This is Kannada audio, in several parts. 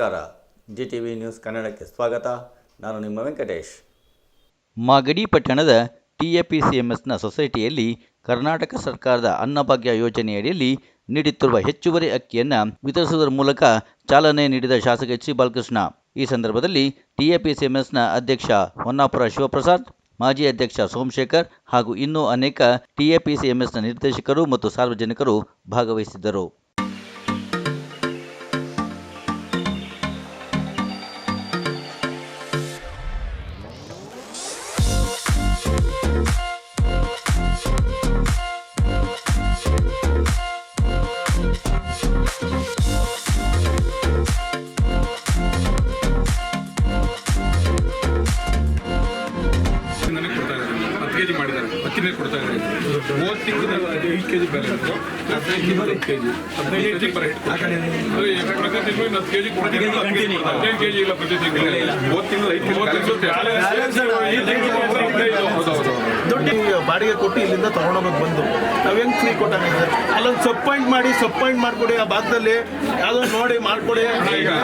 ನಮಸ್ಕಾರ. ಜಿ ಟಿ ವಿ ನ್ಯೂಸ್ ಕನ್ನಡಕ್ಕೆ ಸ್ವಾಗತ. ನಾನು ನಿಮ್ಮ ವೆಂಕಟೇಶ್. ಮಾಗಡಿ ಪಟ್ಟಣದ ಟಿಎಪಿಸಿಎಂಎಸ್ನ ಸೊಸೈಟಿಯಲ್ಲಿ ಕರ್ನಾಟಕ ಸರ್ಕಾರದ ಅನ್ನಭಾಗ್ಯ ಯೋಜನೆಯಡಿಯಲ್ಲಿ ನೀಡುತ್ತಿರುವ ಹೆಚ್ಚುವರಿ ಅಕ್ಕಿಯನ್ನು ವಿತರಿಸುವುದರ ಮೂಲಕ ಚಾಲನೆ ನೀಡಿದ ಶಾಸಕ ಎಚ್ ಸಿ ಬಾಲಕೃಷ್ಣ. ಈ ಸಂದರ್ಭದಲ್ಲಿ ಟಿಎಪಿಸಿಎಂಎಸ್ನ ಅಧ್ಯಕ್ಷ ಹೊನ್ನಾಪುರ ಶಿವಪ್ರಸಾದ್, ಮಾಜಿ ಅಧ್ಯಕ್ಷ ಸೋಮಶೇಖರ್ ಹಾಗೂ ಇನ್ನೂ ಅನೇಕ ಟಿಎಪಿಸಿಎಂಎಸ್ನ ನಿರ್ದೇಶಕರು ಮತ್ತು ಸಾರ್ವಜನಿಕರು ಭಾಗವಹಿಸಿದ್ದರು. ಜಿ ಮಾಡಿದ್ದಾರೆ. ಅಕ್ಕಿನೇ ಕೊಡ್ತಾ ಇದ್ದಾರೆ. ಮೂವತ್ತು ತಿಂಗಳು ಐದು ಕೆ ಜಿ ಬೆಲೆ ಇತ್ತು. ಹದಿನೈದು ಕೆಜಿ ಕೆ ಜಿ ಹದಿನೈದು K G per head KG ಪ್ರತಿ ತಿಂಗಳು ಇನ್ನು ಹತ್ತು ಕೆ ಜಿ ಕೊಡ್ತೀನಿ ಹದಿನೈದು ಕೆ ಜಿ ಇಲ್ಲ ಪ್ರತಿ ತಿಂಗಳು. ಮೂವತ್ತು ತಿಂಗಳು ಐದು ಹೌದೌದು ದುಡ್ಡು ಬಾಡಿಗೆ ಕೊಟ್ಟು ಇಲ್ಲಿಂದ ತಗೊಂಡೋಗಕ್ಕೆ ಬಂದು. ನಾವು ಹೆಂಗೆ ಫ್ರೀ ಕೊಟ್ಟಾಗ ಅಲ್ಲೊಂದು ಸಬ್ ಪಾಯಿಂಟ್ ಮಾಡಿ ಸಬ್ ಪಾಯಿಂಟ್ ಮಾಡ್ಕೊಡಿ ಆ ಭಾಗದಲ್ಲಿ. ಯಾವ್ದೋ ನೋಡಿ ಮಾಡ್ಕೊಡಿ.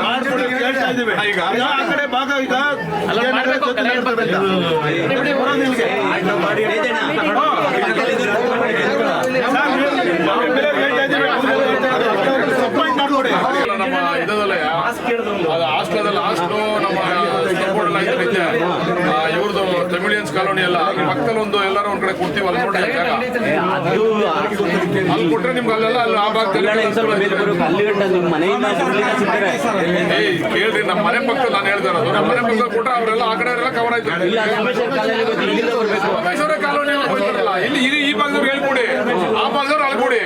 ಮಾಡ್ಕೊಡಿ ಕೇಳ್ತಾ ಇದ್ದೀವಿ. ಇದೀವಿ ಈಗ. ಆ ಕಡೆ ಭಾಗ ಈಗ ಜೊತೆ ಮಾಡ್ತಾರೆ ಅಂತ. ಬರೋದು ಇಲ್ಲಿಗೆ. ನಾವು ಬೇರೆ ಹೇಳ್ತಾ ಇದೀವಿ, ಅವ್ರು ಹೇಳ್ತಾ ಇದ್ದಾರೆ. ಸಬ್ ಪಾಯಿಂಟ್ ಮಾಡ್ಕೊಡಿ ನಮ್ಮ ಇದಲ್ಲ ಅದು ಹಾಸ್ಟೆಲ್ ಹಾಸ್ಟೆಲ್ ನಮ್ಮ ಸ್ಕೂಲ್ ಐತೆ ಇವ್ರದ್ದು ತಮಿಳಿಯನ್ಸ್ ಕಾಲೋನಿ ಎಲ್ಲ ಅದ್ರ ಪಕ್ಕದಲ್ಲಿ ಒಂದು ಎಲ್ಲರೂ ಒಂದ್ ಕಡೆ ಕೊಡ್ತೀವಿ ಅಲ್ಲಿ ನೋಡಿ ಜಾಗ. ಅಲ್ಲಿ ಕೊಟ್ರೆ ನಿಮ್ಗೆ ಅಲ್ಲೆಲ್ಲ ಅಲ್ಲಿ ಆ ಭಾಗದಲ್ಲಿ ಕೇಳ್ರಿ ನಮ್ಮ ಮನೆ ಪಕ್ಕ ನಾನು ಹೇಳ್ತಾ ಇರೋದು. ನಮ್ಮ ಮನೆ ಪಕ್ಕ ಕೊಟ್ರೆ ಅವರೆಲ್ಲ ಆ ಕಡೆ ಎಲ್ಲ ಕವರ್ ಆಯ್ತು. ಕಾಲೋನಿ ಇಲ್ಲಿ ಈ- ಭಾಗದವ್ರು ಹೇಳ್ಕೊಡಿ. ಆ ಭಾಗದವ್ರು ಒಂದು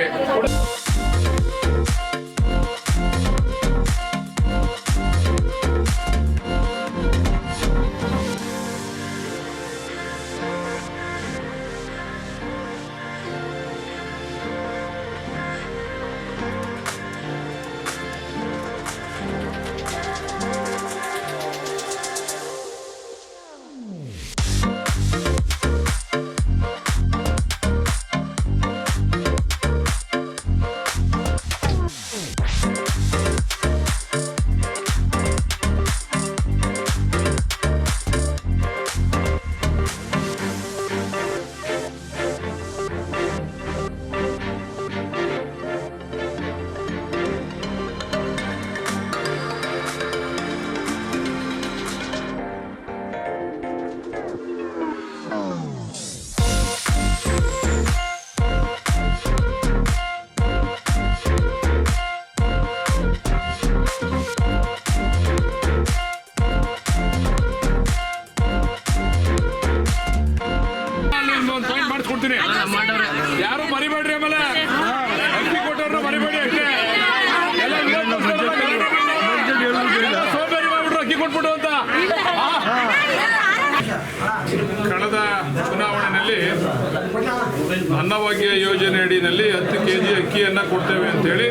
ಅನ್ನಭಾಗ್ಯ ಯೋಜನೆ ಅಡಿನಲ್ಲಿ ಹತ್ತು ಕೆ ಜಿ ಅಕ್ಕಿಯನ್ನು ಕೊಡ್ತೇವೆ ಅಂತೇಳಿ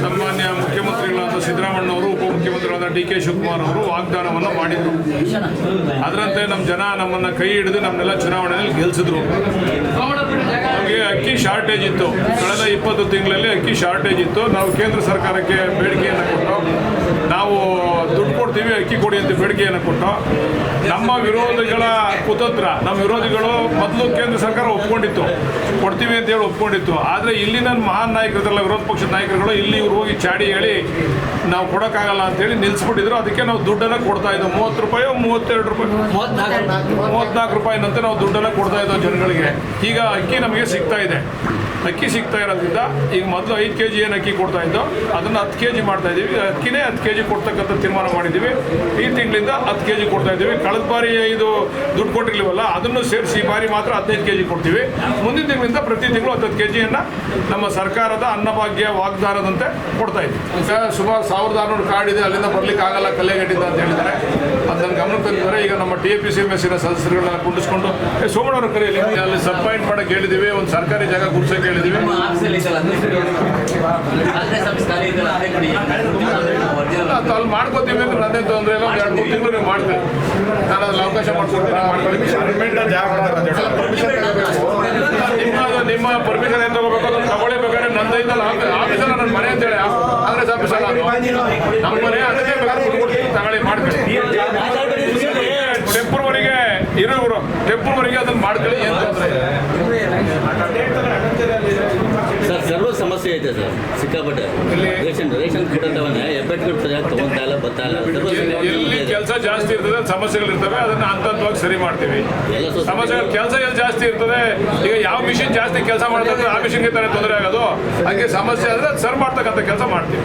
ಸನ್ಮಾನ್ಯ ಮುಖ್ಯಮಂತ್ರಿಗಳಾದ ಸಿದ್ದರಾಮಣ್ಣವರು ಉಪಮುಖ್ಯಮಂತ್ರಿಗಳಾದ ಡಿ ಕೆ ಶಿವಕುಮಾರ್ ಅವರು ವಾಗ್ದಾನವನ್ನು ಮಾಡಿದರು. ಅದರಂತೆ ನಮ್ಮ ಜನ ನಮ್ಮನ್ನು ಕೈ ಹಿಡಿದು ನಮ್ಮನ್ನೆಲ್ಲ ಚುನಾವಣೆಯಲ್ಲಿ ಗೆಲ್ಲಿಸಿದ್ರು ಅಕ್ಕಿ ಶಾರ್ಟೇಜ್ ಇತ್ತು. ಕಳೆದ ಇಪ್ಪತ್ತು ತಿಂಗಳಲ್ಲಿ ಅಕ್ಕಿ ಶಾರ್ಟೇಜ್ ಇತ್ತು. ನಾವು ಕೇಂದ್ರ ಸರ್ಕಾರಕ್ಕೆ ಬೇಡಿಕೆಯನ್ನು ಕೊಟ್ಟು ನಾವು ದುಡ್ಡು ಕೊಡ್ತೀವಿ ಅಕ್ಕಿ ಕೊಡಿ ಅಂತ ಬೇಡಿಕೆಯನ್ನು ಕೊಟ್ಟು ನಮ್ಮ ವಿರೋಧಿಗಳ ಕುತಂತ್ರ ನಮ್ಮ ವಿರೋಧಿಗಳು ಮೊದಲು ಕೇಂದ್ರ ಸರ್ಕಾರ ಒಪ್ಕೊಂಡಿತ್ತು. ಕೊಡ್ತೀವಿ ಅಂತ ಹೇಳಿ ಒಪ್ಕೊಂಡಿತ್ತು. ಆದರೆ ಇಲ್ಲಿನ ಮಹಾನ್ ನಾಯಕರದಲ್ಲ ವಿರೋಧ ಪಕ್ಷದ ನಾಯಕರುಗಳು ಇಲ್ಲಿ ಇವ್ರು ಹೋಗಿ ಚಾಡಿ ಹೇಳಿ ನಾವು ಕೊಡೋಕ್ಕಾಗಲ್ಲ ಅಂತೇಳಿ ನಿಲ್ಲಿಸ್ಬಿಟ್ಟಿದ್ರು ಅದಕ್ಕೆ ನಾವು ದುಡ್ಡನ್ನು ಕೊಡ್ತಾ ಇದ್ದೋ ಮೂವತ್ತು ರೂಪಾಯಿ ಮೂವತ್ತೆರಡು ರೂಪಾಯಿ? ಮೂವತ್ತ್ನಾಲ್ಕು ರೂಪಾಯಿನಂತೆ ನಾವು ದುಡ್ಡನ್ನು ಕೊಡ್ತಾ ಇದ್ದೋ ಜನಗಳಿಗೆ. ಈಗ ಅಕ್ಕಿ ನಮಗೆ ಸಿಗ್ತಾ ಇದೆ. ಅಕ್ಕಿ ಸಿಗ್ತಾ ಇರೋದ್ರಿಂದ ಈಗ ಮೊದಲು ಐದು ಕೆ ಜಿ ಏನು ಅಕ್ಕಿ ಕೊಡ್ತಾ ಇದ್ದೋ ಅದನ್ನು ಹತ್ತು ಕೆ ಜಿ ಮಾಡ್ತಾ ಇದ್ದೀವಿ. ಅಕ್ಕಿನೇ ಹತ್ತು ಕೆ ಜಿ ಕೊಡ್ತಕ್ಕಂಥ ತೀರ್ಮಾನ ಮಾಡಿದ್ದೀವಿ. ಈ ತಿಂಗಳಿಂದ ಹತ್ತು ಕೆ ಜಿ ಕೊಡ್ತಾ ಇದ್ದೀವಿ. ಕಳೆದ ಬಾರಿ ಇದು ದುಡ್ಡು ಕೊಟ್ಟಿರ್ಲಿವಲ್ಲ ಅದನ್ನು ಸೇರಿಸಿ ಈ ಬಾರಿ ಮಾತ್ರ ಹದಿನೈದು ಕೆ ಜಿ ಕೊಡ್ತೀವಿ. ಮುಂದಿನ ತಿಂಗಳಿಂದ ಪ್ರತಿ ತಿಂಗಳು ಹತ್ತು ಕೆ ಜಿಯನ್ನು ನಮ್ಮ ಸರ್ಕಾರದ ಅನ್ನಭಾಗ್ಯ ವಾಗ್ದಾನದಂತೆ ಕೊಡ್ತಾ ಇದ್ದೀವಿ. ಸರ್ ಸುಮಾರು ಸಾವಿರದ ಆರುನೂರು ಕಾರ್ಡ್ ಇದೆ. ಅಲ್ಲಿಂದ ಬರಲಿಕ್ಕೆ ಆಗಲ್ಲ. ಕಲ್ಲೆಗಟ್ಟಿಂದ ಅಂತ ಹೇಳಿದ್ದಾರೆ. ಅದನ್ನು ಗಮನಕ್ಕೆ ತಂದಿದ್ದಾರೆ. ಈಗ ನಮ್ಮ T A P C M ಎಸ್ಸಿನ ಸದಸ್ಯರುಗಳನ್ನ ಕುಂಡಿಸ್ಕೊಂಡು ಸೋಮಣ್ಣವ್ರ ಕರೆಯಲ್ಲಿ ಅಲ್ಲಿ ಸಬ್ಪಾಯಿಂಟ್ ಮಾಡೋಕ್ಕೆ ಮಾಡಕ್ಕೆ ಹೇಳಿದ್ದೀವಿ ಒಂದು ಸರ್ಕಾರಿ ಜಾಗ ಗುರ್ಸಕ್ಕೆ ಅಲ್ಲಿ ಮಾಡ್ಕೋತೀವಿ ಅಂದ್ರೆ ನನ್ನೇ ತೊಂದರೆ ಇಲ್ಲ ಒಂದು ಎರಡು ಮೂರು ತಿಂಗಳು ನೀವು ಮಾಡ್ತೀವಿ ನಾನು ಅದ್ರಲ್ಲಿ ಅವಕಾಶ ಮಾಡ್ಕೊಡ್ತೀನಿ ನಿಮ್ಮ ನಿಮ್ಮ ಪರ್ಮಿಷನ್ ಏನು ತಗೋಬೇಕು ಅದನ್ನು ತಗೊಳ್ಳೇಬೇಕಾದ್ರೆ ನಂದೈತಲ್ಲ ಆಫೀಸಲ್ಲ ನನ್ನ ಮನೆ ಅಂತೇಳಿ ಆದ್ರೆ ಆಫೀಸಲ್ಲ ನಮ್ಮ ಮನೆ ಅದಕ್ಕೆ ಬೇಕಾದ್ರೆ ಕೊಟ್ಬಿಡ್ತೀನಿ ತಗೊಳ್ಳಿ ಮಾಡ್ಕೊಳ್ಳಿ. ಟೆಂಪರ್ವರೆಗೆ ಇರೋರು ಟೆಂಪಲ್ವರೆಗೆ ಅದನ್ನ ಮಾಡ್ಕೊಳ್ಳಿ ಏನು ತೊಂದರೆ ಸಮಸ್ಯೆ ಐತೆ ಸರ್ ಸಿಕ್ಕಾಪಟ್ಟೆ. ರೇಷನ್ ರೇಷನ್ ಕೊಡೋದವನ್ನೇ ಹೆಬ್ಬೆಟ್ಗಳು ಸರಿಯಾಗಿ ತಗೊಂತಾ ಇಲ್ಲ ಬರ್ತಾ ಇಲ್ಲ. ಕೆಲಸ ಜಾಸ್ತಿ ಇರ್ತದೆ ಸಮಸ್ಯೆಗಳು ಇರ್ತವೆ ಅದನ್ನ ಹಂತ ಹಂತವಾಗಿ ಸರಿ ಮಾಡ್ತೀವಿ. ಸಮಸ್ಯೆಗಳು ಕೆಲಸ ಎಲ್ಲಿ ಜಾಸ್ತಿ ಇರ್ತದೆ ಈಗ ಯಾವ ಮಿಷಿನ್ ಜಾಸ್ತಿ ಕೆಲಸ ಮಾಡ್ತಾರೆ ಆ ಮಿಷಿನ್ಗೆ ತಾನೇ ತೊಂದರೆ ಆಗೋದು. ಹಾಗೆ ಸಮಸ್ಯೆ ಆದ್ರೆ ಸರ್ ಮಾಡ್ತಕ್ಕಂಥ ಕೆಲಸ ಮಾಡ್ತೀವಿ.